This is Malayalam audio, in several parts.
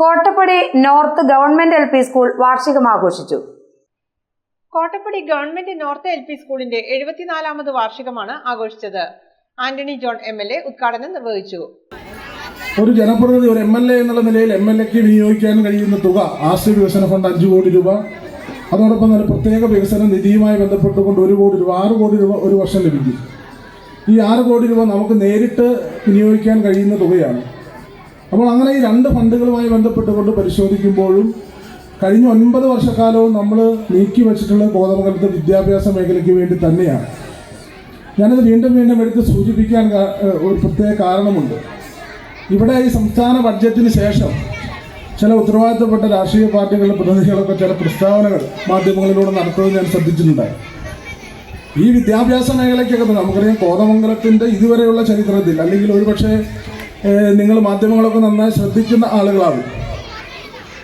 Kottappady north government L P school വാർഷികം ആഘോഷിച്ചു. Kottappady government north L P സ്കൂളിന്റെ എഴുപത്തിനാലാമത് വാർഷികമാണ് ആഘോഷിച്ചത്. Antony John M L A ഉദ്ഘാടനം നിർവഹിച്ചു. ഒരു ജനപ്രതിനിധി ഒരു എം എൽ എ എന്നുള്ള നിലയിൽ എം എൽ എക്ക് വിനിയോഗിക്കാൻ കഴിയുന്ന തുക ആശ്രയ വികസന ഫണ്ട് അഞ്ച് കോടി രൂപ. അതോടൊപ്പം തന്നെ പ്രത്യേക വികസന നിധിയുമായി ബന്ധപ്പെട്ടുകൊണ്ട് ഒരു കോടി രൂപ ആറ് കോടി രൂപ ഒരു വർഷം ലഭിക്കും. ഈ ആറ് കോടി രൂപ നമുക്ക് നേരിട്ട് വിനിയോഗിക്കാൻ കഴിയുന്ന തുകയാണ്. അപ്പോൾ അങ്ങനെ ഈ രണ്ട് ഫണ്ടുകളുമായി ബന്ധപ്പെട്ടുകൊണ്ട് പരിശോധിക്കുമ്പോഴും കഴിഞ്ഞ ഒൻപത് വർഷക്കാലവും നമ്മൾ നീക്കി വെച്ചിട്ടുള്ള കോതമംഗലത്തെ വിദ്യാഭ്യാസ മേഖലയ്ക്ക് വേണ്ടി തന്നെയാണ്. ഞാനത് വീണ്ടും വീണ്ടും എടുത്ത് സൂചിപ്പിക്കാൻ ഒരു പ്രത്യേക കാരണമുണ്ട്. ഇവിടെ ഈ സംസ്ഥാന ബഡ്ജറ്റിന് ശേഷം ചില ഉത്തരവാദിത്തപ്പെട്ട രാഷ്ട്രീയ പാർട്ടികളുടെ പ്രതിനിധികളൊക്കെ ചില പ്രസ്താവനകൾ മാധ്യമങ്ങളിലൂടെ നടത്തുന്നത് ഞാൻ ശ്രദ്ധിച്ചിട്ടുണ്ട് ഈ വിദ്യാഭ്യാസ മേഖലയ്ക്കൊക്കെ നമുക്കറിയാം കോതമംഗലത്തിന്റെ ഇതുവരെയുള്ള ചരിത്രത്തിൽ അല്ലെങ്കിൽ ഒരുപക്ഷെ നിങ്ങൾ മാധ്യമങ്ങളൊക്കെ നന്നായി ശ്രദ്ധിക്കുന്ന ആളുകളാണ്.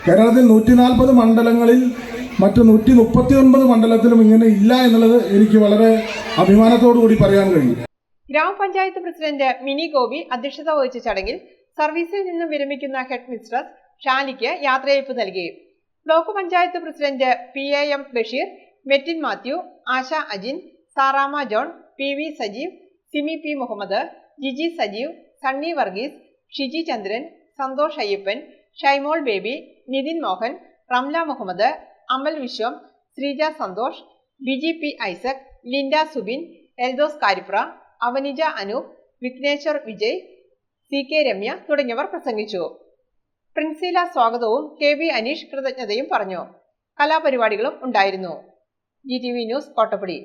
കേരളത്തിൽ നൂറ്റി നാൽപ്പത് മണ്ഡലങ്ങളിൽ മറ്റ് നൂറ്റി മുപ്പത്തി ഒൻപത് മണ്ഡലത്തിലും ഇങ്ങനെ ഇല്ല എന്നുള്ളത് എനിക്ക് വളരെ അഭിമാനത്തോടു കൂടി പറയാൻ കഴിയും. ഗ്രാമപഞ്ചായത്ത് പ്രസിഡന്റ് മിനി ഗോപി അധ്യക്ഷത വഹിച്ച ചടങ്ങിൽ സർവീസിൽ നിന്നും വിരമിക്കുന്ന ഹെഡ് മിസ്ട്രസ് യാത്രയയപ്പ് നൽകി block panchayat president P A M Basheer Metin Mathew Asha Ajin Sarama John P V Sajeev Simi P Muhammad Giji Sajeev Sunny Varghese Shiji Chandran Santhosh Ayyappan Shymol Baby Nithin Mohan Ramla Muhammad Amal Viswam Sreeja Santhosh Biji P Isaac Linda Subin Eldhose Karipra Avanija Anoop Vighneshwar Vijay C K Ramya തുടങ്ങിയവർ പ്രസംഗിച്ചു. പ്രിൻസീല സ്വാഗതവും കെ വി അനീഷ് കൃതജ്ഞതയും പറഞ്ഞു. കലാപരിപാടികളും ഉണ്ടായിരുന്നു. G T V news Kottappady.